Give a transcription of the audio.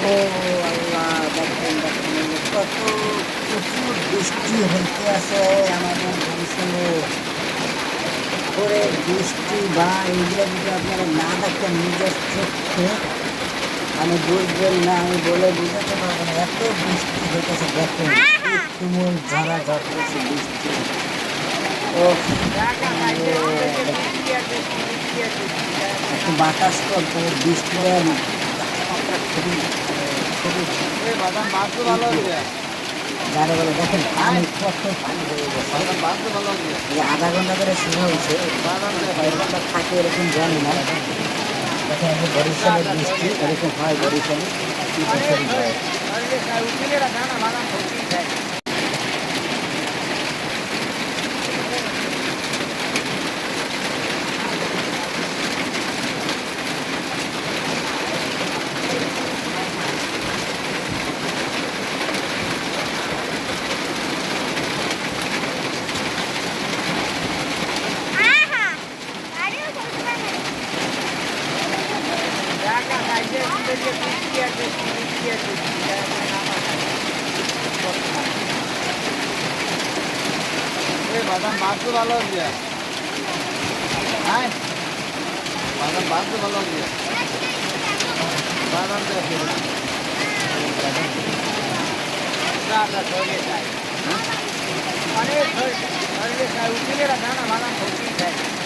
ও আল্লাহ দেখেন দেখেন কত প্রচুর বৃষ্টি হইতে আছে আমাদের বরিশালে করে বৃষ্টি বা এগুলো যদি আপনারা না দেখেন নিজের চোখে আমি বুঝবেন না আমি বলে বুঝাতে পারব না এত বৃষ্টি হইতেছে দেখেন তুমুল ঝরা ঝরতেছে বৃষ্টি ও একটু বাতাস করতে বৃষ্টিটা তাপমাত্রা আধা ঘণ্টা করে শুরু হয়েছে থাকে এরকম জানি না বরিশালের বৃষ্টি এরকম হয় বরিশালে বাদাম বাঁধতে ভালো হবে হ্যাঁ বাদাম বাঁধতে ভালো হবে বাদাম দেখে দাদা ধরে যায় অনেক ধরে যায় উঠিয়ে রাখা না বাদাম ভর্তি যায়